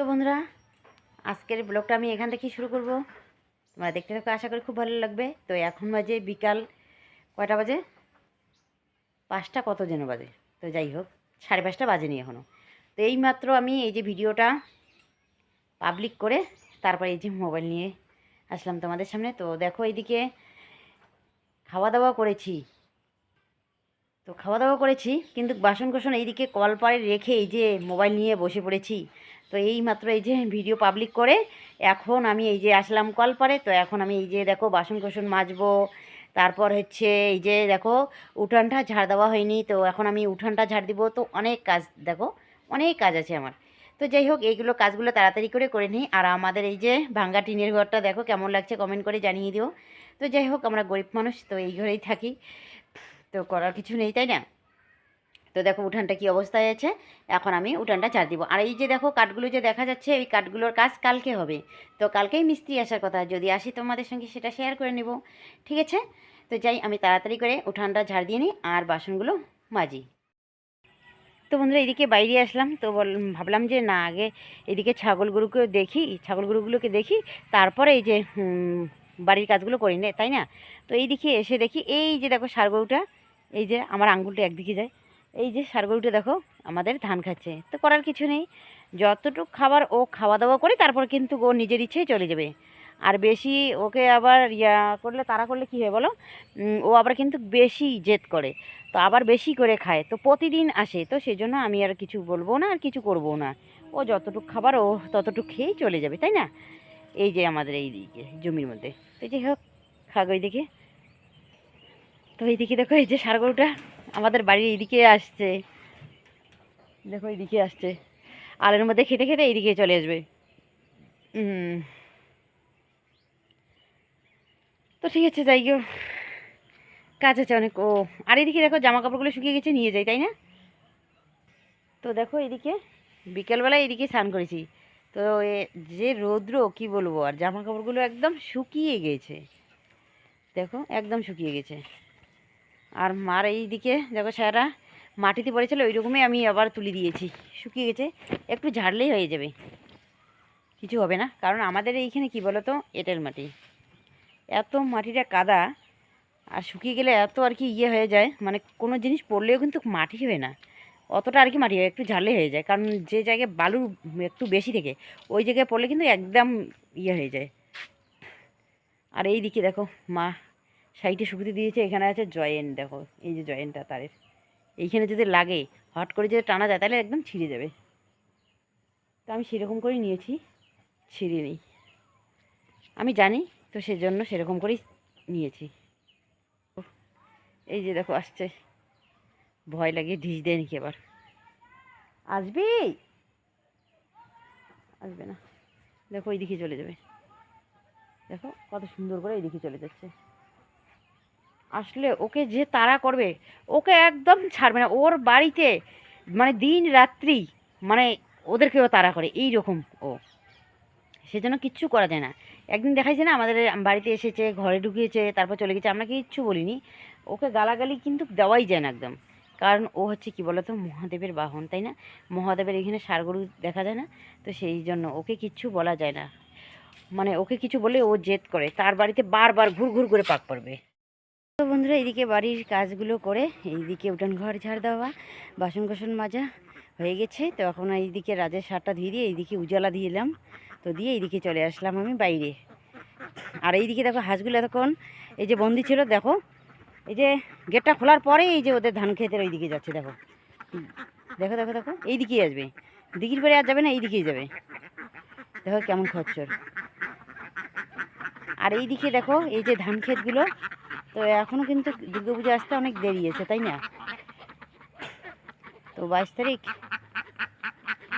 তো বন্ধুরা, আজকের ব্লগটা আমি এখান থেকেই শুরু করব। তোমরা দেখতে থাকো, আশা করি খুব ভালো লাগবে। তো এখন বাজে বিকাল কয়টা বাজে? পাঁচটা কত যেন বাজে। তো যাই হোক, সাড়ে পাঁচটা বাজেনি এখনও তো এইমাত্র আমি এই যে ভিডিওটা পাবলিক করে তারপরে এই যে মোবাইল নিয়ে আসলাম তোমাদের সামনে। তো দেখো এইদিকে খাওয়া দাওয়া করেছি। তো খাওয়া দাওয়া করেছি, কিন্তু বাসন কোসন এইদিকে কল পাড়ে রেখে এই যে মোবাইল নিয়ে বসে পড়েছি। তো এই মাত্র এই যে ভিডিও পাবলিক করে, এখন আমি এই যে আসলাম কল পাড়ে তো এখন আমি এই যে দেখো বাসন কোসন মাজবো, তারপর হচ্ছে এই যে দেখো উঠানটা ঝাড় দেওয়া হয়নি, তো এখন আমি উঠানটা ঝাড় দিব। তো অনেক কাজ দেখো, অনেক কাজ আছে আমার। তো যাই হোক, এইগুলো কাজগুলো তাড়াতাড়ি করে করে নিই। আর আমাদের এই যে ভাঙ্গা টিনের ঘরটা দেখো কেমন লাগছে কমেন্ট করে জানিয়ে দিও। তো যাই হোক, আমরা গরিব মানুষ, তো এই ঘরেই থাকি। তো করার কিছু নেই, তাই না? তো দেখো উঠানটা কি অবস্থায় আছে। এখন আমি উঠানটা চার দিব। আর এই যে দেখো কাঠগুলো যে দেখা যাচ্ছে, এই কাঠগুলোর কাজ কালকে হবে। তো কালকেই মিস্ত্রি আসার কথা। যদি আসি তোমাদের সঙ্গে সেটা শেয়ার করে নেব। ঠিক আছে? তো যাই, আমি তাড়াতাড়ি করে উঠানটা ঝাড় দিয়ে নিই আর বাসনগুলো মাজি। তো বন্ধুরা, এদিকে বাইরে আসলাম। তো বল, ভাবলাম যে না, আগে এদিকে ছাগল গরুকে দেখি, ছাগল গরুগুলোকে দেখি। তারপরে এই যে বাড়ির কাজগুলো করি না, তাই না? তো এই দিকে এসে দেখি, এই যে দেখো ষাড় গরুটা। এই যে আমার আঙ্গুলটা একদিকে যায়। এই যে সারগরুটা দেখো, আমাদের ধান খাচ্ছে। তো করার কিছু নেই। যতটুকু খাবার ও খাওয়া দাওয়া করে, তারপর কিন্তু ও নিজের ইচ্ছেই চলে যাবে। আর বেশি ওকে আবার ইয়া করলে তারা করলে কী হয় বলো? ও আবার কিন্তু বেশি জেদ করে। তো আবার বেশি করে খায়। তো প্রতিদিন আসে। তো সেই জন্য আমি আর কিছু বলব না, আর কিছু করব না। ও যতটুকু খাবার, ও ততটুকু খেয়েই চলে যাবে, তাই না? এই যে আমাদের এই দিকে জমির মধ্যে। তো যাই হোক খাগ ওই দিকে তো এইদিকে দেখো, এই যে সার গরুটা আমাদের বাড়ির এইদিকে আসছে। দেখো, এইদিকে আসছে। আলের মধ্যে খেতে খেতে এইদিকে চলে আসবে। তো ঠিক আছে, যাই গো কাজ আছে অনেক, ও। আর এদিকে দেখো জামা কাপড়গুলো শুকিয়ে গেছে, নিয়ে যাই, তাই না? তো দেখো এদিকে বিকেলবেলা এদিকে স্নান করেছি। তো এ, যে রৌদ্র, কি বলব? আর জামা কাপড়গুলো একদম শুকিয়ে গেছে। দেখো, একদম শুকিয়ে গেছে। আর মার এইদিকে, দেখো সারা মাটিতে পড়েছিল ওই রকমই আমি আবার তুলে দিয়েছি। শুকিয়ে গেছে, একটু ঝাড়লেই হয়ে যাবে। কিছু হবে না, কারণ আমাদের এইখানে কি বলো তো এঁটেল মাটি। এত মাটিটা কাদা, আর শুকিয়ে গেলে এত আর কি ইয়ে হয়ে যায় মানে কোনো জিনিস পড়লেও কিন্তু মাটি হয় না। অতটা আর কি মাটি হয়, একটু ঝালে হয়ে যায়, কারণ যে জায়গায় বালু একটু বেশি থেকে, ওই জায়গায় পড়লে কিন্তু একদম ইয়ে হয়ে যায়। আর এই দিকে দেখো, মা সাইডে শুকিয়ে দিয়েছে, এখানে আছে জয়েন্ট দেখো, এই যে জয়েন্টটা তারের। এইখানে যদি লাগে, হট করে যদি টানা যায়, তাহলে একদম ছিঁড়ে যাবে। তো আমি সেরকম করেই নিয়েছি, ছিঁড়ে নিই। আমি জানি, তো সেজন্য সেরকম করেই নিয়েছি। এই যে দেখো, আসছে। ভয় লাগে, ঢিস দেয় নাকি এবার আসবি? আসবে না। দেখো ওই দিকে চলে যাবে। দেখো, কত সুন্দর করে এই দিকে চলে যাচ্ছে। আসলে ওকে যে তারা করবে, ওকে একদম ছাড়বে না। ওর বাড়িতে মানে দিন রাত্রি মানে ওদেরকেও তারা করে এই রকম ও। সেজন্য কিচ্ছু করা যায় না। একদিন দেখাইছে না, আমাদের বাড়িতে এসেছে, ঘরে ঢুকিয়েছে, তারপর চলে গেছে, আমরা কিচ্ছু বলিনি। ওকে গালাগালি কিন্তু দেওয়াই যায় না একদম। কারণ ও হচ্ছে কি বলতো, মহাদেবের বাহন, তাই না? মহাদেবের এখানে সারগরু দেখা যায় না, তো সেই জন্য ওকে কিচ্ছু বলা যায় না। মানে ওকে কিছু বলে ও জেদ করে, তার বাড়িতে বারবার ঘুর ঘুর করে পাক পড়বে। তো বন্ধুরা এইদিকে বাড়ির কাজগুলো করে এইদিকে উঠান ঘর ঝাড় দেওয়া, বাসন কোসন মাজা হয়ে গেছে। তো এখন এইদিকে রাজের সারটা ধুয়ে দিয়ে এইদিকে উজালা দিয়ে এলাম। তো দিয়ে এইদিকে চলে আসলাম আমি বাইরে। আর এইদিকে দেখো হাঁসগুলো এতক্ষণ এই যে বন্দি ছিল, দেখো, এই যে গেটটা খোলার পরে এই যে ওদের ধান খেতের ওই দিকে যাচ্ছে, দেখো। দেখো দেখো দেখো এই দিকেই আসবে। দিঘির পরে আর যাবে না এই দিকেই যাবে। দেখো কেমন খচ্চর। আর এই দিকে দেখো, এই যে ধান ক্ষেতগুলো তো এখনও কিন্তু দুর্গা পুজো আসতে অনেক দেরি আছে, তাই না? তো বাইশ তারিখ।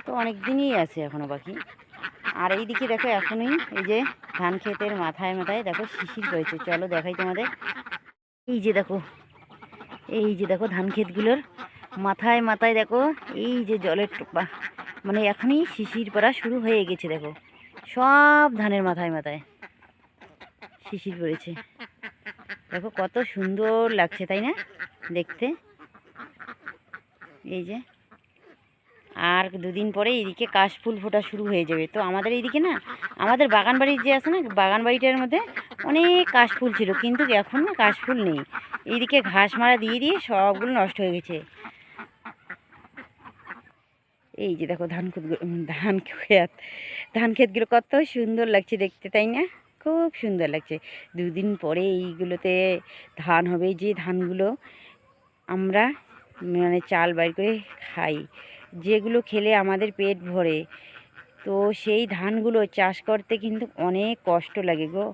তো অনেক দিনই আছে এখনও বাকি। আর এই দিকে দেখো এখনই এই যে ধান ক্ষেতের মাথায় মাথায় দেখো শিশির রয়েছে। চলো দেখাই তোমাদের। এই যে দেখো, এই যে দেখো ধান ক্ষেতগুলোর মাথায় মাথায় দেখো, এই যে জলের টোপা। মানে এখনই শিশির পড়া শুরু হয়ে গেছে দেখো। সব ধানের মাথায় মাথায় শিশির পড়েছে। দেখো কত সুন্দর লাগছে, তাই না? দেখতে। এই যে। আর দুদিন পরে এইদিকে কাশফুল ফোটা শুরু হয়ে যাবে। তো আমাদের এইদিকে না, আমাদের বাগান বাড়ির যে আছে না বাগান বাড়িটার মধ্যে অনেক কাশফুল ছিল, কিন্তু এখন না কাশফুল নেই। এইদিকে ঘাস মারা দিয়ে দিয়ে সবগুলো নষ্ট হয়ে গেছে। এই যে দেখো ধান ক্ষেত ধান ক্ষেত, ধান ক্ষেতগুলো কত সুন্দর লাগছে দেখতে, তাই না? খুব সুন্দর লাগছে। দুদিন পরে এইগুলোতে ধান হবে, যে ধানগুলো আমরা মানে চাল বাইর করে খাই, যেগুলো খেলে আমাদের পেট ভরে। তো সেই ধানগুলো চাষ করতে কিন্তু অনেক কষ্ট লাগে গো।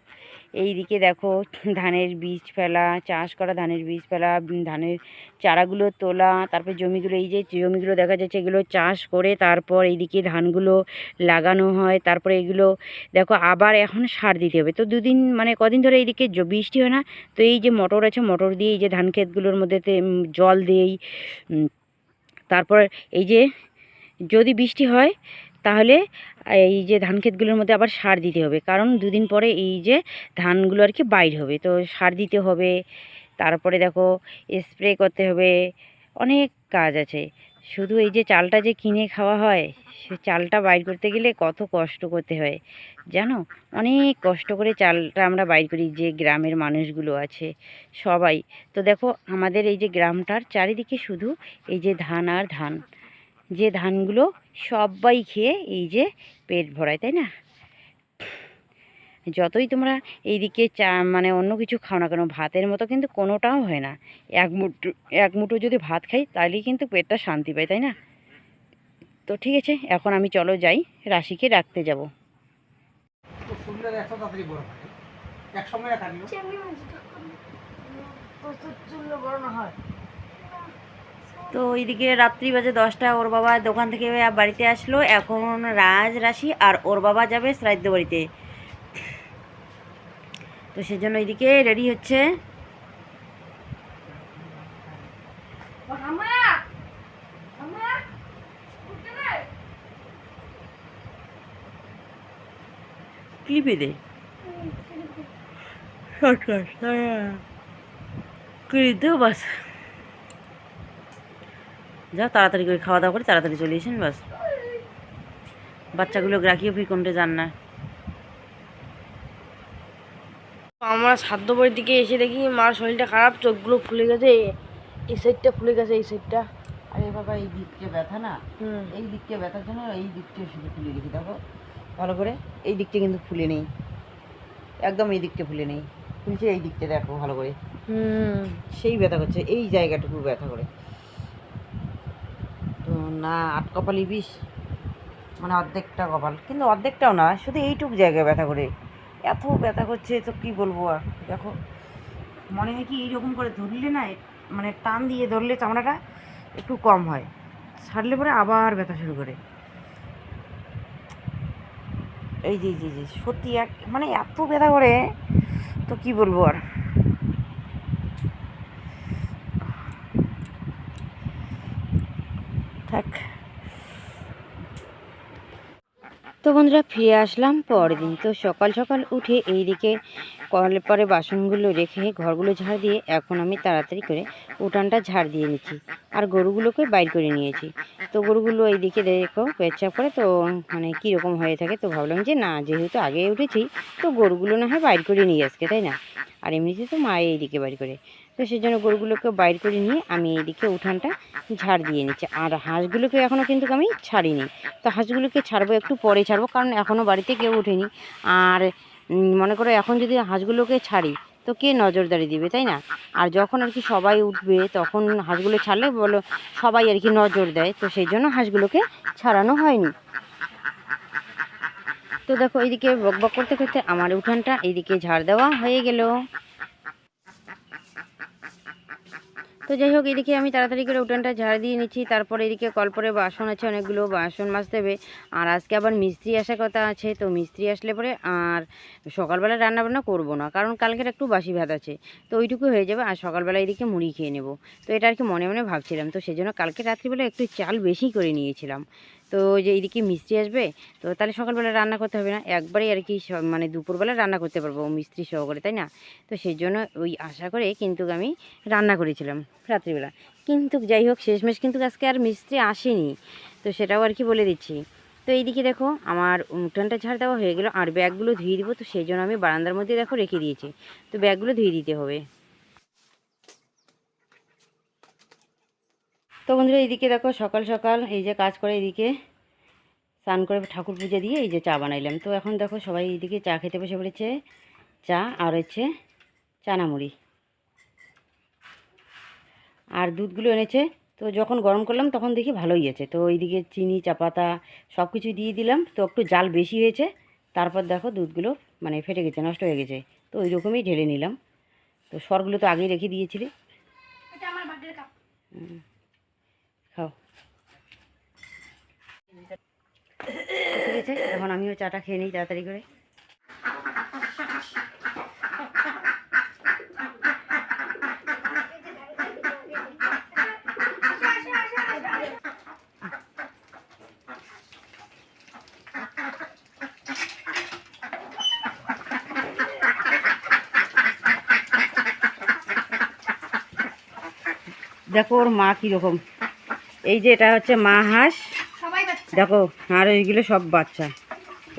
এই দিকে দেখো, ধানের বীজ ফেলা, চাষ করা ধানের বীজ ফেলা ধানের চারাগুলো তোলা, তারপর জমিগুলো, এই যে জমিগুলো দেখা যাচ্ছে এগুলো চাষ করে তারপর এইদিকে ধানগুলো লাগানো হয়, তারপরে এগুলো দেখো আবার এখন সার দিতে হবে। তো দুদিন মানে কদিন ধরে এইদিকে বৃষ্টি হয় না? তো এই যে মোটর আছে, মোটর দিয়ে এই যে ধান ক্ষেতগুলোর মধ্যে জল দেই তারপর এই যে যদি বৃষ্টি হয় তাহলে, এই যে ধান ক্ষেতগুলোর মধ্যে আবার সার দিতে হবে। কারণ দুদিন পরে এই যে ধানগুলো আর কি বাইর হবে। তো সার দিতে হবে, তারপরে দেখো স্প্রে করতে হবে, অনেক কাজ আছে। শুধু এই যে চালটা যে কিনে খাওয়া হয়, সে চালটা বাইর করতে গেলে কত কষ্ট করতে হয়, জানো? অনেক কষ্ট করে চালটা আমরা বাইর করি, যে গ্রামের মানুষগুলো আছে, সবাই। তো দেখো আমাদের এই যে গ্রামটার চারিদিকে শুধু এই যে ধান আর ধান। যে ধানগুলো সবাই খেয়ে এই যে পেট ভরায় তাই না? যতই তোমরা এইদিকে চা মানে অন্য কিছু খাও না কেন ভাতের মতো কিন্তু কোনোটাও হয় না। এক মুঠো এক মুঠো যদি ভাত খাই তাহলেই কিন্তু পেটটা শান্তি পায় তাই না? তো ঠিক আছে এখন আমি চলো যাই রাশিকে রাখতে যাব। সুন্দর একশো তাড়াতাড়ি বড় হয় একসঙ্গে রাখা দিও প্রচুর বড় না হয় তো ওইদিকে রাত্রি বাজে দশটা ওর বাবা দোকান থেকে বাড়িতে আসলো। এখন রাজ রাশি আর ওর বাবা যাবে শ্রাদ্ধ বাড়িতে। তো সেজন্য এইদিকে রেডি হচ্ছে। ক্লিপে দে। শর্টকাট ক্লিপ দেও বাস। যাও তাড়াতাড়ি করে খাওয়া দাওয়া করে তাড়াতাড়ি চলে এসেন বাস বাচ্চাগুলো রাখিও ফির কোনটা যান না। আমরা সাধ্য বাড়ির দিকে এসে দেখি মার শরীরটা খারাপ চোখগুলো ফুলে গেছে এই সাইডটা ফুলে গেছে এই সাইডটা আরে বাবা এই দিকটা ব্যথা না? হুম। এই দিকটা ব্যথার জন্য এই দিকটা শুধু ফুলে গেছে দেখো। ভালো করে এই দিকটা কিন্তু ফুলে নেই। একদম এই দিকটা ফুলে নেই। ফুলছে এই দিকটা দেখো ভালো করে। হুম। সেই ব্যথা করছে এই জায়গাটুকু ব্যথা করে। না, আট কপালি বিষ। মানে অর্ধেকটা কপাল। কিন্তু অর্ধেকটাও না, শুধু এইটুক জায়গায় ব্যথা করে। এত ব্যথা করছে, তো কি বলব আর? দেখো, মনে হয় কি এইরকম করে ধরলে না মানে টান দিয়ে ধরলে চামড়াটা একটু কম হয়। ছাড়লে পরে আবার ব্যথা শুরু করে। এই যে জি জি সত্যি এক মানে এত ব্যথা করে, তো কি বলব আর থাক তো বন্ধুরা ফিরে আসলাম পরের দিন। তো সকাল সকাল উঠে এইদিকে কলের পরে বাসনগুলো রেখে ঘরগুলো ঝাড় দিয়ে এখন আমি তাড়াতাড়ি করে উঠানটা ঝাড় দিয়ে নিচ্ছি আর গরুগুলোকে বাইর করে নিয়েছি। তো গরুগুলো এইদিকে দেখো পেচ্ছাপ করে তো মানে কীরকম হয়ে থাকে তো ভাবলাম যে না, যেহেতু আগে উঠেছি তো গরুগুলো না হয় বাইর করে নিয়ে আজকে তাই না? আর এমনিতে তো মা এইদিকে বাইর করে। তো সেই জন্য গরুগুলোকে বাইর করে নিয়ে আমি এইদিকে উঠানটা ঝাড় দিয়ে নিচ্ছি। আর হাঁসগুলোকে এখনও কিন্তু আমি ছাড়িনি। তো হাঁসগুলোকে ছাড়বো, একটু পরে ছাড়বো, কারণ এখনও বাড়িতে কেউ ওঠেনি। আর মনে করো এখন যদি হাঁসগুলোকে ছাড়ি, তো কে নজরদারি দিবে, তাই না? আর যখন আর কি সবাই উঠবে, তখন হাঁসগুলো ছাড়লে বলো, সবাই আর কি নজর দেয়। তো সেই জন্য হাঁসগুলোকে ছাড়ানো হয়নি। তো দেখো, এইদিকে বক বক করতে করতে আমার উঠানটা এইদিকে ঝাড় দেওয়া হয়ে গেল। তো যাই হোক, এদিকে আমি তাড়াতাড়ি করে উঠানটা ঝাড় দিয়ে নিচ্ছি। তারপর এদিকে কলপরে বাসন আছে, অনেকগুলো বাসন মাজতে হবে। আর আজকে আবার মিস্ত্রি আসার কথা আছে, তো মিস্ত্রি আসলে পরে আর সকালবেলা রান্না বান্না করব না, কারণ কালকের একটু বাসি ভাত আছে। তো ওইটুকু হয়ে যাবে, আর সকালবেলা এদিকে মুড়ি খেয়ে নেব। তো এটা আর কি মনে মনে ভাবছিলাম, তো সেজন্য কালকে রাত্রিবেলা একটু চাল বেশি করে নিয়েছিলাম। তো যে এইদিকে মিস্ত্রি আসবে, তো তাহলে সকালবেলা রান্না করতে হবে না। একবারেই আর কি মানে দুপুরবেলা রান্না করতে পারব মিস্ত্রি সহকারে, তাই না? তো সেই জন্য ওই আশা করে কিন্তু আমি রান্না করেছিলাম রাত্রিবেলা। কিন্তু যাই হোক, শেষমেশ কিন্তু আজকে আর মিস্ত্রি আসেনি। তো সেটাও আর কি বলে দিচ্ছি। তো এইদিকে দেখো, আমার উঠোনটা ঝাড় দেওয়া হয়ে গেলো, আর ব্যাগগুলো ধুয়ে দিব। তো সেই জন্য আমি বারান্দার মধ্যে দেখো রেখে দিয়েছি। তো ব্যাগগুলো ধুয়ে দিতে হবে। তো বন্ধুরা এইদিকে দেখো সকাল সকাল এই যে কাজ করে এইদিকে স্নান করে ঠাকুর পুজো দিয়ে এই যে চা বানাইলাম। তো এখন দেখো সবাই এইদিকে চা খেতে বসে পড়েছে। চা আর হচ্ছে চানা মুড়ি আর দুধগুলো এনেছে। তো যখন গরম করলাম তখন দেখি ভালোই আছে। তো এইদিকে চিনি চাপাতা সব কিছু দিয়ে দিলাম। তো একটু জাল বেশি হয়েছে। তারপর দেখো দুধগুলো মানে ফেটে গেছে নষ্ট হয়ে গেছে। তো ওই রকমই ঢেলে নিলাম। তো সরগুলো তো আগেই রেখে দিয়েছিলি। হুম। এখন আমিও চাটা খেয়ে নিই তাড়াতাড়ি করে। দেখো ওর মা কীরকম। এই যে এটা হচ্ছে মা হাঁস। দেখো আর ওইগুলো সব বাচ্চা।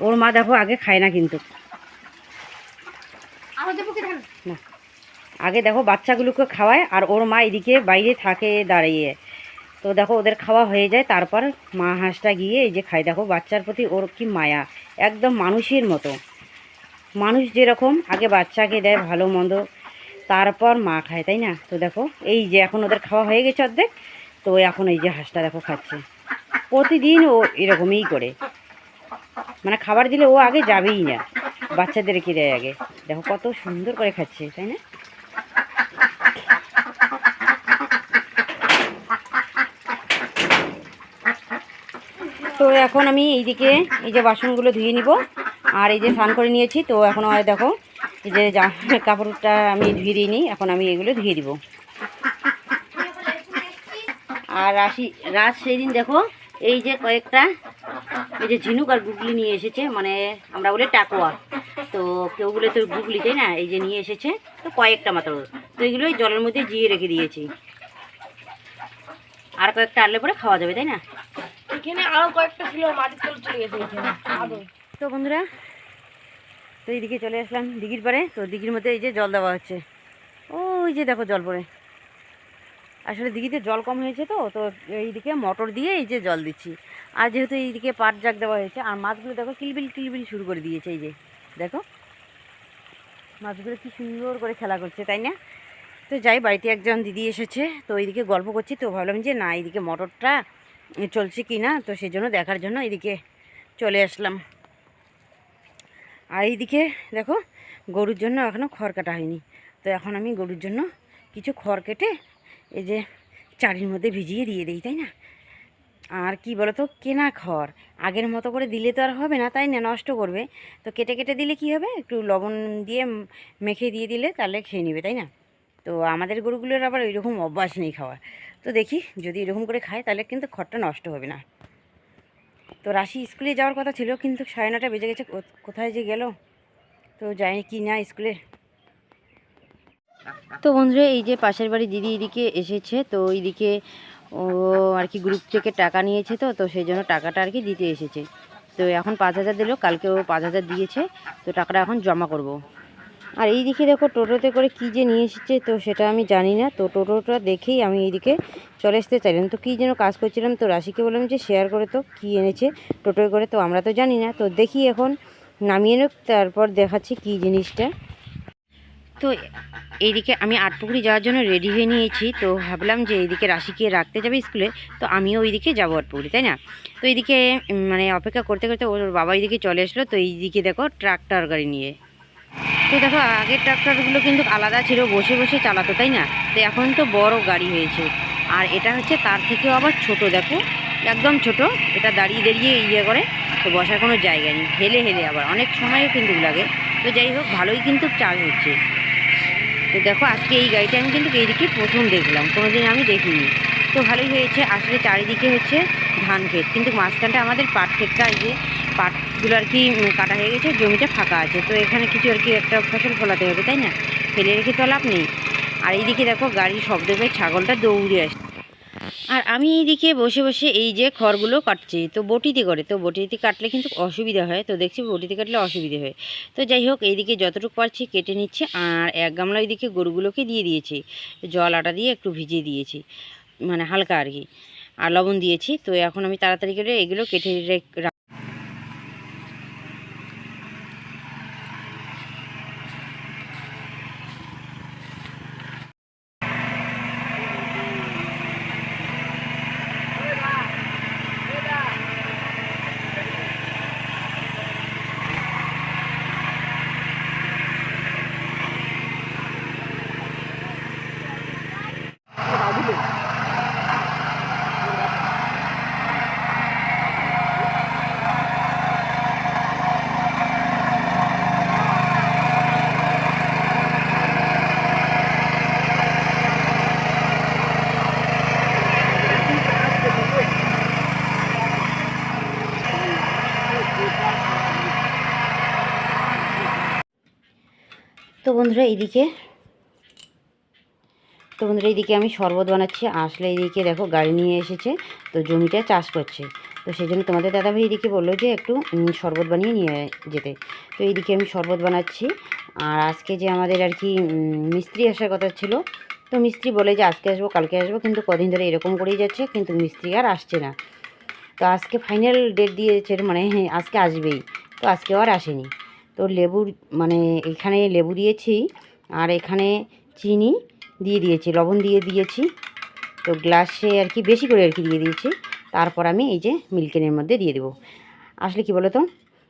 ওর মা দেখো আগে খায় না কিন্তু। না। আগে দেখো বাচ্চাগুলোকে খাওয়ায় আর ওর মা এদিকে বাইরে থাকে দাঁড়িয়ে। তো দেখো ওদের খাওয়া হয়ে যায় তারপর মা হাঁসটা গিয়ে এই যে খায়। দেখো বাচ্চার প্রতি ওর কি মায়া। একদম মানুষের মতো। মানুষ যেরকম আগে বাচ্চাকে দেয় ভালো মন্দ তারপর মা খায় তাই না? তো দেখো এই যে এখন ওদের খাওয়া হয়ে গেছে অর্ধেক। তো এখন এই যে হাঁসটা দেখো খাচ্ছে। প্রতিদিন ও এরকমই করে। মানে খাবার দিলে ও আগে যাবেই না। বাচ্চাদেরকে দেয় আগে। দেখো কত সুন্দর করে খাচ্ছে, তাই না? তো এখন আমি এইদিকে এই যে বাসনগুলো ধুয়ে নিব। আর এই যে স্নান করে নিয়েছি, তো এখন দেখো, এই যে কাপড়টা আমি ধুয়ে দিই এখন আমি এগুলো ধুয়ে দিব। আর রাশি রাত সেই দিন দেখো এই যে কয়েকটা এই যে ঝিনুক আর গুগলি নিয়ে এসেছে মানে আমরা বলে টাকোয়া। তো কেউ বলে তো গুগলি তাই না? এই যে নিয়ে এসেছে তো কয়েকটা মাত্র। তো এগুলো ওই জলের মধ্যে জিয়ে রেখে দিয়েছি। আর কয়েকটা আনলে পরে খাওয়া যাবে তাই না? এখানে আরও কয়েকটা ছিল মাটির তল চলে গেছে এখানে তো বন্ধুরা তো এইদিকে চলে আসলাম দিঘির পাড়ে। তো দিঘির মধ্যে এই যে জল দেওয়া হচ্ছে। ওই যে দেখো জল পড়ে। আসলে দিঘিতে জল কম হয়েছে তো তো এইদিকে মোটর দিয়ে এই যে জল দিচ্ছি। আর যেহেতু এইদিকে পাট জাগ দেওয়া হয়েছে, আর মাছগুলো দেখো কিলবিল কিলবিল শুরু করে দিয়েছে এই যে, দেখো। মাছগুলো কি সুন্দর করে খেলা করছে, তাই না? তো যাই, বাড়িতে একজন দিদি এসেছে, তো এইদিকে গল্প করছি, তো ভাবলাম যে না, এইদিকে মোটরটা চলছে কি না, তো সেই জন্য দেখার জন্য এইদিকে চলে আসলাম। আর এইদিকে দেখো, গরুর জন্য এখনও খড় কাটা হয়নি। তো এখন আমি গরুর জন্য কিছু খড় কেটে এই যে চারির মধ্যে ভিজিয়ে দিয়ে দিই, তাই না? আর কি বলো তো কেনা খড়। আগের মতো করে দিলে তো আর হবে না, তাই না? নষ্ট করবে। তো কেটে কেটে দিলে কি হবে? একটু লবণ দিয়ে মেখে দিয়ে দিলে তাহলে খেয়ে নেবে, তাই না? তো আমাদের গরুগুলোর আবার ওই রকম অভ্যাস নেই খাওয়ার। তো দেখি, যদি এরকম করে খায় তাহলে কিন্তু খড়টা নষ্ট হবে না। তো রাশি স্কুলে যাওয়ার কথা ছিল, কিন্তু সাড়ে নটা বেজে গেছে কোথায় যে গেল? তো যাই, কি না স্কুলে? তো বন্ধুরা, এই যে পাশের বাড়ি দিদি এদিকে এসেছে, তো এইদিকে ও আর কি গ্রুপ থেকে টাকা নিয়েছে তো তো সেই জন্য টাকাটা আর কি দিতে এসেছে। তো এখন পাঁচ হাজার দিল, কালকে ও পাঁচ হাজার দিয়েছে, তো টাকাটা এখন জমা করব। আর এই দিকে দেখো, টোটোতে করে কি যে নিয়ে এসেছে তো সেটা আমি জানি না। তো টোটোটা দেখেই আমি এইদিকে চলে আসতে চাইলাম। তো কী যেন কাজ করছিলাম, তো রাশিকে বললাম যে শেয়ার করে তো কী এনেছে, টোটোয় করে তো আমরা তো জানি না। তো দেখি এখন, নামিয়ে নেব তারপর দেখাচ্ছি কী জিনিসটা। তো এইদিকে আমি আটপুকুরি যাওয়ার জন্য রেডি হয়ে নিয়েছি। তো ভাবলাম যে এইদিকে রাশিকে রাখতে যাবে স্কুলে, তো আমিও ওইদিকে যাব আটপুকুরি তাই না? তো এইদিকে মানে অপেক্ষা করতে করতে ওর বাবা এইদিকে চলে আসলো। তো এইদিকে দেখো ট্রাক্টর গাড়ি নিয়ে। তো দেখো আগের ট্রাক্টরগুলো কিন্তু আলাদা ছিল, বসে বসে চালাতো, তাই না? তো এখন তো বড় গাড়ি হয়েছে। আর এটা হচ্ছে তার থেকেও আবার ছোট, দেখো। একদম ছোট, এটা দাঁড়িয়ে দাঁড়িয়ে ইয়ে করে, তো বসার কোনো জায়গা নেই। হেলে হেলে আবার, অনেক সময়ও কিন্তু লাগে। তো যাই হোক, ভালোই কিন্তু চার্জ হচ্ছে। দেখো, আজকে এই গাড়িটা আমি কিন্তু এইদিকে প্রথম দেখলাম, কোনোদিন আমি দেখিনি। তো ভালোই হয়েছে, আসলে চারিদিকে হচ্ছে ধান ক্ষেত। কিন্তু মাঝখানটা আমাদের পাট ক্ষেতটা যে, পাটগুলো আর কি কাটা হয়ে গেছে, জমিটা ফাঁকা আছে। তো এখানে কিছু আর কি একটা ফসল ফলাতে হবে, তাই না? ফেলে রেখে তো লাভ নেই। আর এইদিকে দেখো, গাড়ির শব্দ পেয়ে ছাগলটা দৌড়ে আসে আর আমি এইদিকে বসে বসে এই যে খড়গুলো কাটছি, তো বটিতে করে, তো বটিতে কাটলে কিন্তু অসুবিধা হয়, তো দেখছি বটিতে কাটলে অসুবিধে হয়। তো যাই হোক, এইদিকে যতটুকু পারছি কেটে নিচ্ছে, আর এক গামলা ওইদিকে গরুগুলোকে দিয়ে দিয়েছি, জল আটা দিয়ে একটু ভিজিয়ে দিয়েছি মানে হালকা আর কি, আর লবণ দিয়েছি, তো এখন আমি তাড়াতাড়ি করে এগুলো কেটে রেখ- রাখ- তো বন্ধুরা এইদিকে, তো বন্ধুরা এইদিকে আমি শরবত বানাচ্ছি। আসলে এইদিকে দেখো গাড়ি নিয়ে এসেছে, তো জমিটা চাষ করছে। তো সেই জন্য তোমাদের দাদাভাই এদিকে বলল যে একটু শরবত বানিয়ে নিয়ে যেতে। তো এইদিকে আমি শরবত বানাচ্ছি। আর আজকে যে আমাদের আর কি মিস্ত্রি আসার কথা ছিল, তো মিস্ত্রি বলে যে আজকে আসব, কালকে আসব, কিন্তু কদিন ধরে এরকম করেই যাচ্ছে, কিন্তু মিস্ত্রি আর আসছে না। তো আজকে ফাইনাল ডেট দিয়েছে মানে হ্যাঁ আজকে আসবেই। তো আজকেও আর আসেনি। তো লেবুর মানে এখানে লেবু দিয়েছি আর এখানে চিনি দিয়ে দিয়েছি, লবণ দিয়ে দিয়েছি। তো গ্লাসে আর কি, বেশি করে আর কি দিয়ে দিয়েছি। তারপর আমি এই যে মিল্কেনের মধ্যে দিয়ে দেবো। আসলে কি বলো তো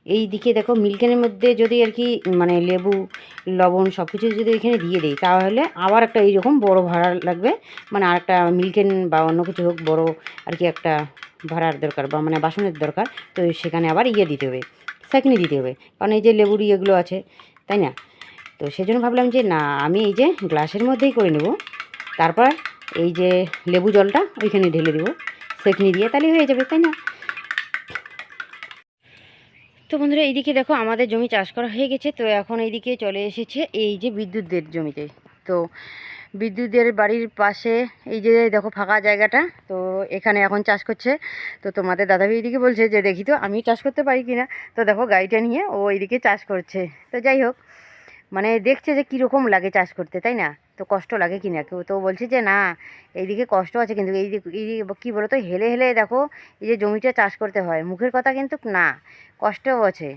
এই দিকে দেখো মিল্কেনের মধ্যে যদি আর কি মানে লেবু, লবণ সব কিছু যদি এখানে দিয়ে দিই, তাহলে আবার একটা এইরকম বড় ভাড়া লাগবে। মানে আর একটা মিল্কেন বা অন্য কিছু হোক, বড় আর কি একটা ভাড়ার দরকার বা মানে বাসনের দরকার। তো সেখানে আবার ইয়ে দিতে হবে। সেখানে দিতে হবে। কারণ এই যে লেবুর ইয়েগুলো আছে, তাই না? তো সেই জন্য ভাবলাম যে, না, আমি এই যে গ্লাসের মধ্যেই করে নেব। তারপর এই যে লেবু জলটা ওইখানে ঢেলে দেবো। সেকনি দিয়ে তাহলে হয়ে যাবে, তাই না? তো বন্ধুরা, এইদিকে দেখো আমাদের জমি চাষ করা হয়ে গেছে। তো এখন এইদিকে চলে এসেছে এই যে বিদ্যুতের জমিতে। তো বিদ্যুতের বাড়ির পাশে, এই যে দেখো ফাঁকা জায়গাটা, তো এখানে এখন চাষ করছে। তো তোমাদের দাদাভাই এইদিকে বলছে যে, দেখি তো, আমি চাষ করতে পারি কিনা? তো দেখো গাড়িটা নিয়ে ও এইদিকে চাষ করছে। তো যাই হোক মানে দেখছে যে কীরকম লাগে চাষ করতে, তাই না? তো কষ্ট লাগে কি না কেউ তো বলছে যে, না, এইদিকে কষ্ট আছে, কিন্তু এই দিকে এই দিকে কী বলো তো হেলে হেলে দেখো, এই যে জমিটা চাষ করতে হয়। মুখের কথা কিন্তু না, কষ্টও আছে।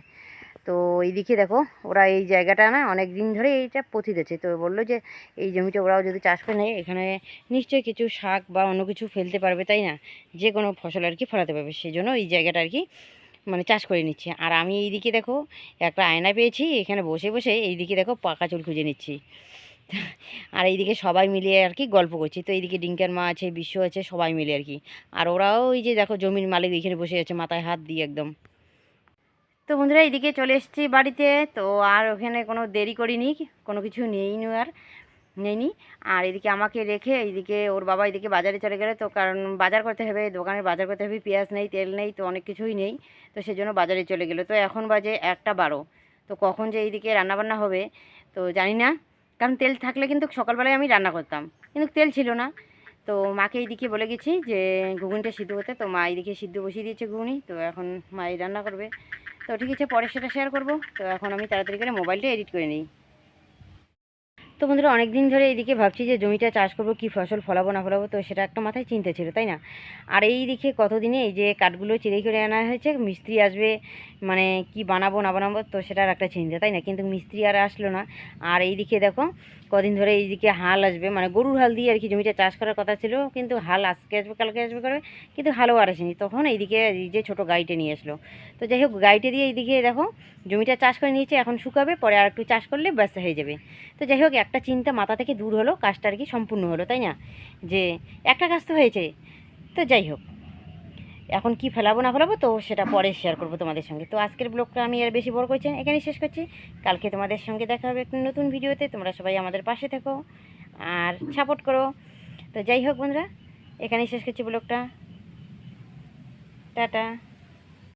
তো এইদিকে দেখো, ওরা এই জায়গাটা না অনেক দিন ধরে এইটা পথি দিচ্ছে তো বলল যে, এই জমিটা ওরাও যদি চাষ করে নেয়, এখানে নিশ্চয়ই কিছু শাক বা অন্য কিছু ফেলতে পারবে, তাই না? যে কোনো ফসল আর কি ফলাতে পারবে সেই জন্য এই জায়গাটা আর কি মানে চাষ করে নিচ্ছে। আর আমি এইদিকে দেখো, একটা আয়না পেয়েছি, এখানে বসে বসে এইদিকে দেখো পাকা চুল খুঁজে নিচ্ছি। আর এইদিকে সবাই মিলে আর কি গল্প করছি। তো এইদিকে ডিঙ্কার মা আছে, বিশ্ব আছে, সবাই মিলে আর কি। আর ওরাও ওই যে দেখো জমির মালিক এখানে বসে আছে, মাথায় হাত দিয়ে একদম। তো বন্ধুরা এইদিকে চলে এসেছি বাড়িতে। তো আর ওখানে কোনো দেরি করিনি, কোনো কিছু নেই নি আর, নেইনি। আর এদিকে আমাকে রেখে এইদিকে ওর বাবা এদিকে বাজারে চলে গেলে। তো কারণ বাজার করতে হবে, দোকানে বাজার করতে হবে, পেঁয়াজ নেই, তেল নেই, তো অনেক কিছুই নেই। তো সেজন্য বাজারে চলে গেলো। তো এখন বাজে একটা বারো। তো কখন যে এইদিকে রান্নাবান্না হবে, তো জানি না। কারণ তেল থাকলে কিন্তু সকালবেলায় আমি রান্না করতাম, কিন্তু তেল ছিল না। তো মাকে এইদিকে বলে গেছি যে, ঘুগুনিটা সিদ্ধ করতে। তো মা এইদিকে সিদ্ধ বসিয়ে দিয়েছে ঘুগুনি। তো এখন মা এই রান্না করবে। তো ঠিক আছে পরে সেটা শেয়ার করব। তো এখন আমি তাড়াতাড়ি করে মোবাইলটা এডিট করে নিই। তো বন্ধুরা অনেক দিন ধরে এইদিকে ভাবছি যে জমিটা চাষ করব, কি ফসল ফলাবো, না ফলাবো, তো সেটা একটা মাথায় চিন্তা ছিল, তাই না? আর এই দিকে কতদিনে এই যে কাঠগুলো চিড়াই করে আনা হয়েছে, মিস্ত্রি আসবে মানে কি বানাবো, না বানাবো, তো সেটার একটা চিন্তা, তাই না? কিন্তু মিস্ত্রি আর আসলো না। আর এই দিকে দেখো কদিন ধরে এইদিকে হাল আসবে। মানে গরুর হাল দিয়ে আর কি জমিটা চাষ করার কথা ছিল, কিন্তু হাল আজকে আসবে, কালকে আসবে করবে কিন্তু হালও আর আসেনি। তখন এইদিকে এই যে ছোটো গাড়িটা নিয়ে আসলো। তো যাই হোক গাড়িটা দিয়ে এইদিকে দেখো, জমিটা চাষ করে নিয়েছে, এখন শুকাবে, পরে আর একটু চাষ করলে ব্যস্ত হয়ে যাবে। তো যাই হোক, একটা চিন্তা মাথা থেকে দূর হলো, কাজটা আর কি সম্পূর্ণ হলো, তাই না? যে একটা কাজ তো হয়েছে। তো যাই হোক এখন কি ফেলাবো না ফেলাবো তো সেটা পরে শেয়ার করব তোমাদের সঙ্গে। তো আজকের ব্লগটা আমি আর বেশি বড় করছি না, এখানেই শেষ করছি। কালকে তোমাদের সঙ্গে দেখা হবে একটা নতুন ভিডিওতে তোমরা সবাই আমাদের পাশে থেকো আর সাপোর্ট করো। তো যাই হোক বন্ধুরা এখানেই শেষ করছি ব্লগটা টাটা।